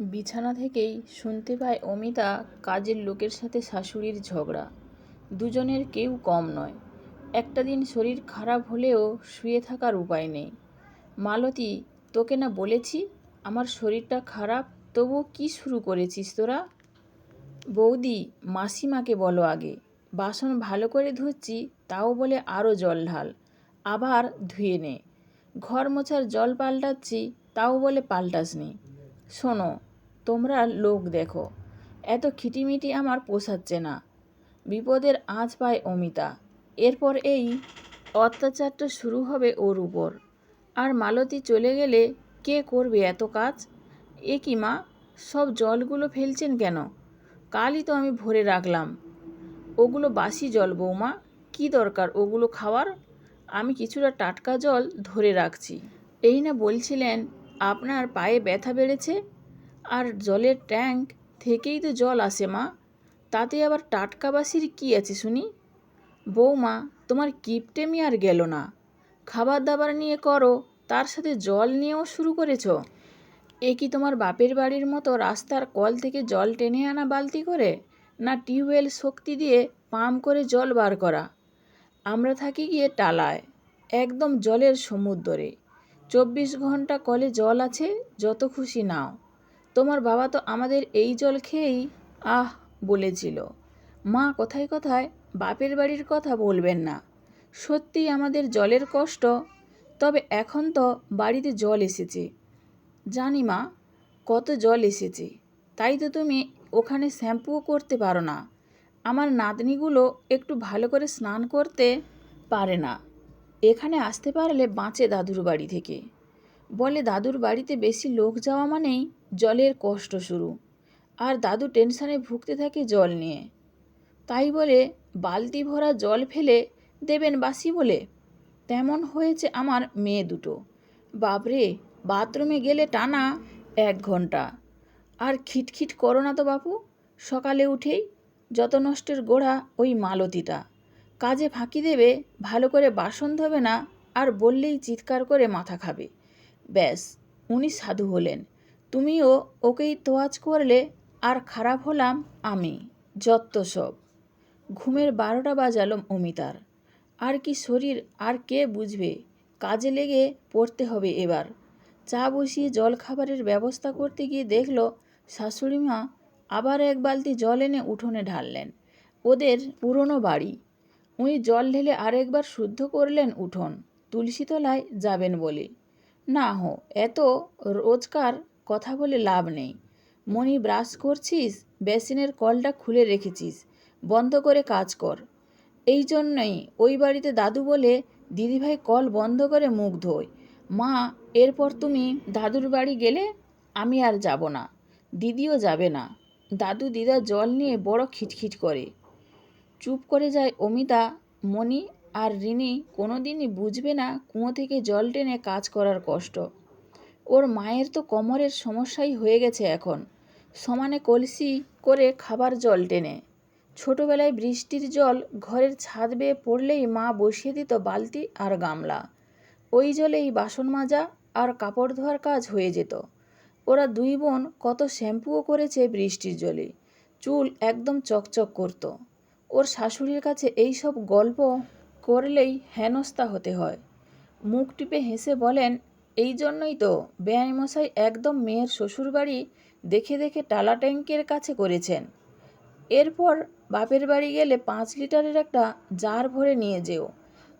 বিছানা থেকেই শুনতে পায় অমিতা কাজের লোকের সাথে শাশুড়ির ঝগড়া। দুজনের কেউ কম নয়। একটা দিন শরীর খারাপ হলেও শুয়ে থাকার উপায় নেই। মালতী, তোকে না বলেছি? আমার শরীরটা খারাপ? তবুও কি শুরু করেছিস তোরা? বৌদি, মাসিমাকে বলো আগে। বাসন ভালো করে ধুচ্ছি, তাও বলে আরও জল ঢাল। আবার ধুয়ে নে। ঘর মোছার জল পাল্টাচ্ছি, তাও বলে পাল্টাসনি। শোনো, তোমরা লোক দেখো, এত খিটিমিটি আমার পোষাচ্ছে না। বিপদের আঁচ পায় অমিতা। এরপর এই অত্যাচারটা শুরু হবে ওর উপর। আর মালতী চলে গেলে কে করবে এত কাজ? এ কি মা, সব জলগুলো ফেলছেন কেন? কালই তো আমি ভরে রাখলাম। ওগুলো বাসি জল বৌমা, কি দরকার ওগুলো খাওয়ার? আমি কিছুটা টাটকা জল ধরে রাখছি। এই না বলছিলেন আপনার পায়ে ব্যথা বেড়েছে? আর জলের ট্যাঙ্ক থেকেই তো জল আসে, মা। তাতে আবার টাটকা বাসির কী আছে শুনি? বৌমা, তোমার কিপটেমি আর গেল না। খাবার দাবার নিয়ে করো, তার সাথে জল নিয়েও শুরু করেছ। এ কি তোমার বাপের বাড়ির মতো রাস্তার কল থেকে জল টেনে আনা বালতি করে? না টিউবওয়েল শক্তি দিয়ে পাম্প করে জল বার করা? আমরা থাকি গিয়ে টালায়, একদম জলের সমুদ্রে। চব্বিশ ঘণ্টা কলে জল আছে, যত খুশি নাও। তোমার বাবা তো আমাদের এই জল খেয়েই আহ বলেছিল। মা কথায় কথায় বাপের বাড়ির কথা বলবেন না। সত্যিই আমাদের জলের কষ্ট, তবে এখন তো বাড়িতে জল এসেছে। জানি মা, কত জল এসেছে, তাই তো তুমি ওখানে শ্যাম্পুও করতে পারো না। আমার নাতনিগুলো একটু ভালো করে স্নান করতে পারে না। এখানে আসতে পারলে বাঁচে দাদুর বাড়ি থেকে। বলে দাদুর বাড়িতে বেশি লোক যাওয়া মানেই জলের কষ্ট শুরু। আর দাদু টেনশানে ভুগতে থাকে জল নিয়ে। তাই বলে, বালতি ভরা জল ফেলে দেবেন বাসি বলে? তেমন হয়েছে আমার মেয়ে দুটো। বাপরে, বাথরুমে গেলে টানা এক ঘণ্টা। আর খিটখিট করো না তো বাপু, সকালে উঠেই যত নষ্টের গোড়া ওই মালতীটা। কাজে ফাঁকি দেবে, ভালো করে বাসন ধোবে না, আর বললেই চিৎকার করে মাথা খাবে। ব্যাস, উনি সাধু হলেন। তুমিও ওকেই তোয়াজ করলে, আর খারাপ হলাম আমি, যত্ত সব। ঘুমের বারোটা বাজালো অমিতার। আর কি শরীর, আর কে বুঝবে? কাজে লেগে পড়তে হবে এবার। চা বসিয়ে জল খাবারের ব্যবস্থা করতে গিয়ে দেখল শাশুড়ি মা আবার এক বালতি জল এনে উঠোনে ঢাললেন। ওদের পুরনো বাড়ি। উনি জল ঢেলে আরেকবার শুদ্ধ করলেন উঠোন তুলসীতলায় যাবেন বলে। না হো, এত রোজকার কথা বলে লাভ নেই। মণি ব্রাশ করছিস, বেসিনের কলটা খুলে রেখেছিস, বন্ধ করে কাজ কর। এই জন্যই ওই বাড়িতে দাদু বলে, দিদিভাই কল বন্ধ করে মুখ ধোয়। মা, এরপর তুমি দাদুর বাড়ি গেলে আমি আর যাব না। দিদিও যাবে না। দাদু দিদা জল নিয়ে বড় খিটখিট করে। চুপ করে যায় অমিতা, মণি আর রিনি কোনো দিনই বুঝবে না কুঁয়ো থেকে জল টেনে কাজ করার কষ্ট। ওর মায়ের তো কোমরের সমস্যাই হয়ে গেছে এখন। সমানে কলসি করে খাবার জল টেনে। ছোটবেলায় বৃষ্টির জল ঘরের ছাদ বেয়ে পড়লেই মা বসিয়ে দিত বালতি আর গামলা। ওই জলেই বাসন মাজা আর কাপড় ধোয়ার কাজ হয়ে যেত। ওরা দুই বোন কত শ্যাম্পুও করেছে বৃষ্টির জলে। চুল একদম চকচক করতো। ওর শাশুড়ির কাছে এই সব গল্প করলেই হেনস্থা হতে হয়। মুখ টিপে হেসে বলেন, এই জন্যই তো বেআইমশাই একদম মেয়ের শ্বশুরবাড়ি দেখে দেখে টালা ট্যাঙ্কের কাছে করেছেন। এরপর বাপের বাড়ি গেলে পাঁচ লিটারের একটা জার ভরে নিয়ে যেও।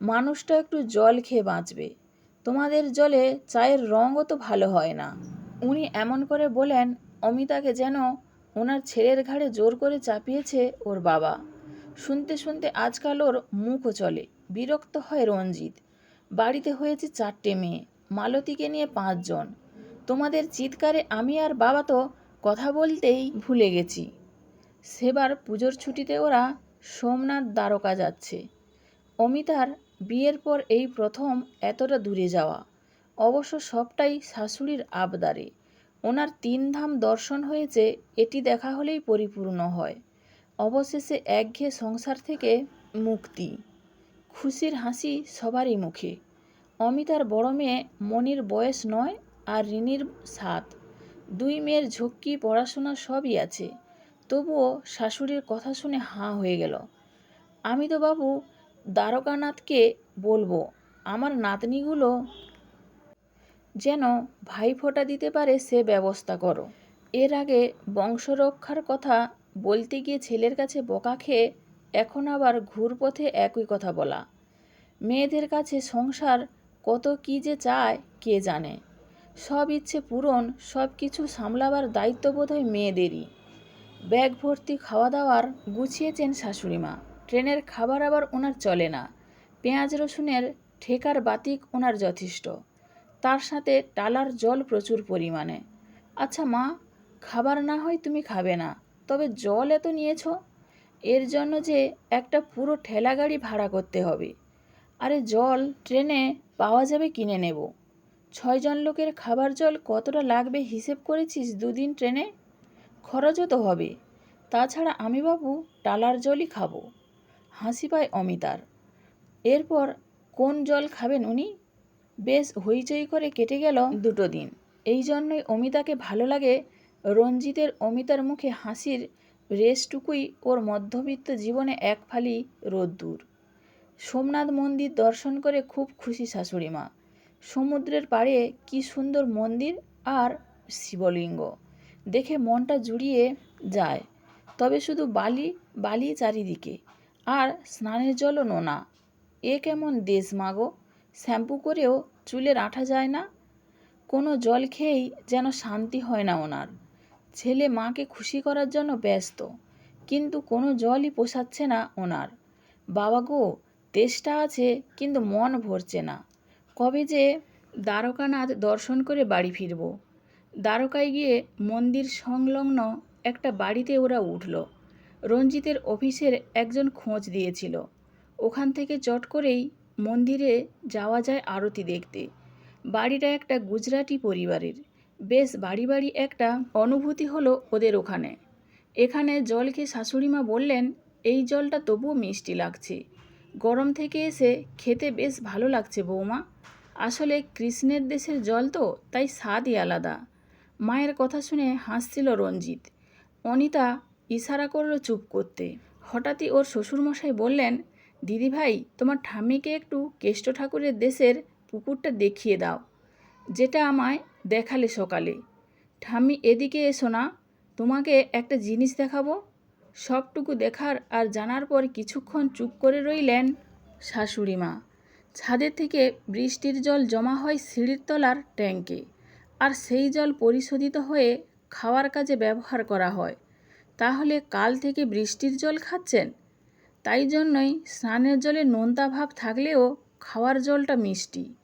মানুষটা একটু জল খেয়ে বাঁচবে। তোমাদের জলে চায়ের রঙও তো ভালো হয় না। উনি এমন করে বলেন, অমিতাকে যেন ওনার ছেলের ঘাড়ে জোর করে চাপিয়েছে ওর বাবা। শুনতে শুনতে আজকাল ওর মুখও চলে। বিরক্ত হয় রঞ্জিত। বাড়িতে হয়েছে চারটে মেয়ে, মালতীকে নিয়ে পাঁচজন। তোমাদের চিৎকারে আমি আর বাবা তো কথা বলতেই ভুলে গেছি। সেবার পুজোর ছুটিতে ওরা সোমনাথ দ্বারকা যাচ্ছে। অমিতার বিয়ের পর এই প্রথম এতটা দূরে যাওয়া। অবশ্য সবটাই শাশুড়ির আবদারে। ওনার তিন ধাম দর্শন হয়েছে, এটি দেখা হলেই পরিপূর্ণ হয়। অবশেষে একঘেয়ে সংসার থেকে মুক্তি। খুশির হাসি সবারই মুখে। অমিতার বড় মেয়ে মনির বয়স নয় আর রিনির সাত। দুই মেয়ের ঝক্কি পড়াশোনা সবই আছে। তবুও শাশুড়ির কথা শুনে হাঁ হয়ে গেল। আমি তো বাবু দ্বারকানাথকে বলব, আমার নাতনিগুলো যেন ভাইফোঁটা দিতে পারে সে ব্যবস্থা করো। এর আগে বংশরক্ষার কথা বলতে গিয়ে ছেলের কাছে বকা খেয়ে এখন আবার ঘুরপথে একই কথা বলা। মেয়েদের কাছে সংসার কত কী যে চায়, কে জানে? সব ইচ্ছে পূরণ, সব কিছু সামলাবার দায়িত্ব বোধ হয় মেয়েদেরই। ব্যাগ ভর্তি খাওয়া দাওয়ার গুছিয়েছেন শাশুড়িমা ট্রেনের খাবার আবার ওনার চলে না। পেঁয়াজ রসুনের ঠেকার বাতিক ওনার যথেষ্ট। তার সাথে টালার জল প্রচুর পরিমাণে। আচ্ছা মা, খাবার না হয় তুমি খাবে না। তবে জল এত নিয়েছো? এর জন্য যে একটা পুরো ঠেলা গাড়ি ভাড়া করতে হবে। আরে জল, ট্রেনে পাওয়া যাবে কিনে নেব। ছয়জন লোকের খাবার জল কতটা লাগবে হিসেব করেছিস দুদিন ট্রেনে? খরচও তো হবে। তাছাড়া আমি বাবু টালার জলই খাব। হাসি পায় অমিতার। এরপর কোন জল খাবেন উনি? বেশ হইচই করে কেটে গেল দুটো দিন। এই জন্যই অমিতাকে ভালো লাগে রঞ্জিতের অমিতার মুখে হাসির রেশটুকুই ওর মধ্যবিত্ত জীবনে এক ফালি রোদ্দুর। সোমনাথ মন্দির দর্শন করে খুব খুশি শাশুড়ি মা। সমুদ্রের পাড়ে কি সুন্দর মন্দির আর শিবলিঙ্গ। দেখে মনটা জুড়িয়ে যায়। তবে শুধু বালি বালি চারিদিকে। আর স্নানের জলও নোনা। এ কেমন দেশ মাগো শ্যাম্পু করেও চুলের আঠা যায় না? কোনো জল খেয়েই যেন শান্তি হয় না ওনার। ছেলে মাকে খুশি করার জন্য ব্যস্ত, কিন্তু কোনো জলই পোষাচ্ছে না ওনার। বাবা গো, তেষ্টা আছে, কিন্তু মন ভরছে না। কবে যে দ্বারকানাথ দর্শন করে বাড়ি ফিরব। দ্বারকায় গিয়ে মন্দির সংলগ্ন একটা বাড়িতে ওরা উঠল। রঞ্জিতের অফিসের একজন খোঁজ দিয়েছিল। ওখান থেকে চট করেই মন্দিরে যাওয়া যায় আরতি দেখতে। বাড়িটা একটা গুজরাটি পরিবারের। বেশ বাড়ি বাড়ি একটা অনুভূতি হলো ওদের ওখানে। এখানে জল খেয়ে শাশুড়িমা বললেন, এই জলটা তবুও মিষ্টি লাগছে। গরম থেকে এসে খেতে বেশ ভালো লাগছে বৌমা। আসলে কৃষ্ণের দেশের জল তো, তাই স্বাদই আলাদা। মায়ের কথা শুনে হাসছিল রঞ্জিত। অনিতা ইশারা করল চুপ করতে। হঠাৎই ওর শ্বশুরমশাই বললেন, দিদিভাই, তোমার ঠাম্মিকে একটু কেষ্ট ঠাকুরের দেশের পুকুরটা দেখিয়ে দাও। যেটা আমায় দেখালে সকালে। ঠাম্মি, এদিকে এসো না। তোমাকে একটা জিনিস দেখাবো? সবটুকু দেখার আর জানার পর কিছুক্ষণ চুপ করে রইলেন শাশুড়ি মা। ছাদের থেকে বৃষ্টির জল জমা হয় সিঁড়ির তলার ট্যাঙ্কে আর সেই জল পরিশোধিত হয়ে খাওয়ার কাজে ব্যবহার করা হয়। তাহলে কাল থেকে বৃষ্টির জল খাচ্ছেন? তাই জন্যই স্নানের জলে নোনতা ভাব থাকলেও খাওয়ার জলটা মিষ্টি।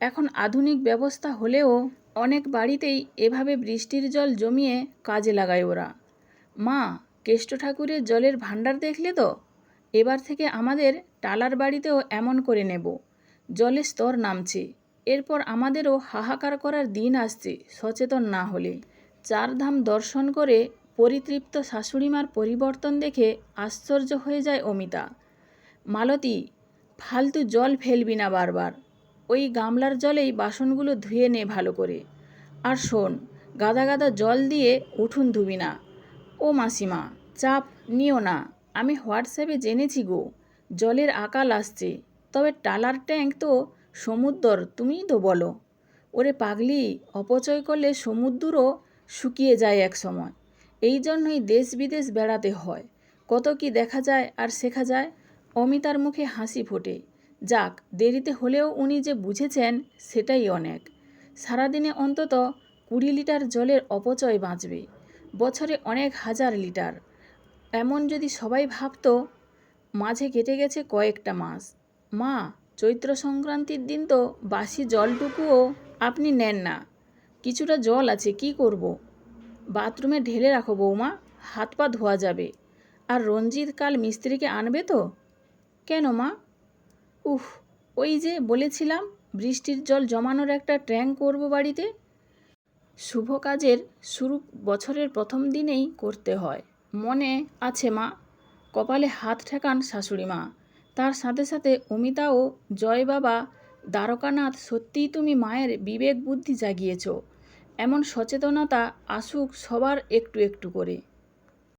এখন আধুনিক ব্যবস্থা হলেও অনেক বাড়িতেই এভাবে বৃষ্টির জল জমিয়ে কাজে লাগায় ওরা। মা, কেষ্ট ঠাকুরের জলের ভাণ্ডার দেখলে তো? এবার থেকে আমাদের টালার বাড়িতেও এমন করে নেব। জলের স্তর নামছে। এরপর আমাদেরও হাহাকার করার দিন আসছে, সচেতন না হলে। চারধাম দর্শন করে পরিতৃপ্ত শাশুড়িমার পরিবর্তন দেখে আশ্চর্য হয়ে যায় অমিতা। মালতী, ফালতু জল ফেলবি না বারবার। ওই গামলার জলেই বাসনগুলো ধুয়ে নে ভালো করে। আর শোন, গাদা গাদা জল দিয়ে উঠুন ধুবি না ও মাসিমা, চাপ নিও না, আমি হোয়াটসঅ্যাপে জেনেছি গো, জলের আকাল আসছে, তবে টালার ট্যাঙ্ক তো সমুদ্র তুমিই তো বলো। ওরে পাগলি, অপচয় করলে সমুদ্রও শুকিয়ে যায় এক সময়। এই জন্যই দেশ বিদেশ বেড়াতে হয়, কত কি দেখা যায় আর শেখা যায়, অমিতার মুখে হাসি ফোটে। যাক, দেরিতে হলেও উনি যে বুঝেছেন, সেটাই অনেক। সারাদিনে অন্তত কুড়ি লিটার জলের অপচয় বাঁচবে। বছরে অনেক হাজার লিটার। এমন যদি সবাই ভাবতো, মাঝে কেটে গেছে কয়েকটা মাস। মা, চৈত্র সংক্রান্তির দিন তো বাসি জলটুকুও আপনি নেন না। কিছুটা জল আছে, কি করব। বাথরুমে ঢেলে রাখো বৌমা, হাত পা ধোয়া যাবে। আর রঞ্জিত কাল মিস্ত্রিকে আনবে তো? কেন মা? উফ, ওই যে বলেছিলাম বৃষ্টির জল জমানোর একটা ট্যাঙ্ক করব বাড়িতে? শুভ কাজের শুরু বছরের প্রথম দিনেই করতে হয়। মনে আছে মা। কপালে হাত ঠেকান শাশুড়ি মা। তার সাথে সাথে অমিতা ও জয় বাবা, দ্বারকানাথ, সত্যিই তুমি মায়ের বিবেক বুদ্ধি জাগিয়েছ। এমন সচেতনতা আসুক সবার একটু একটু করে।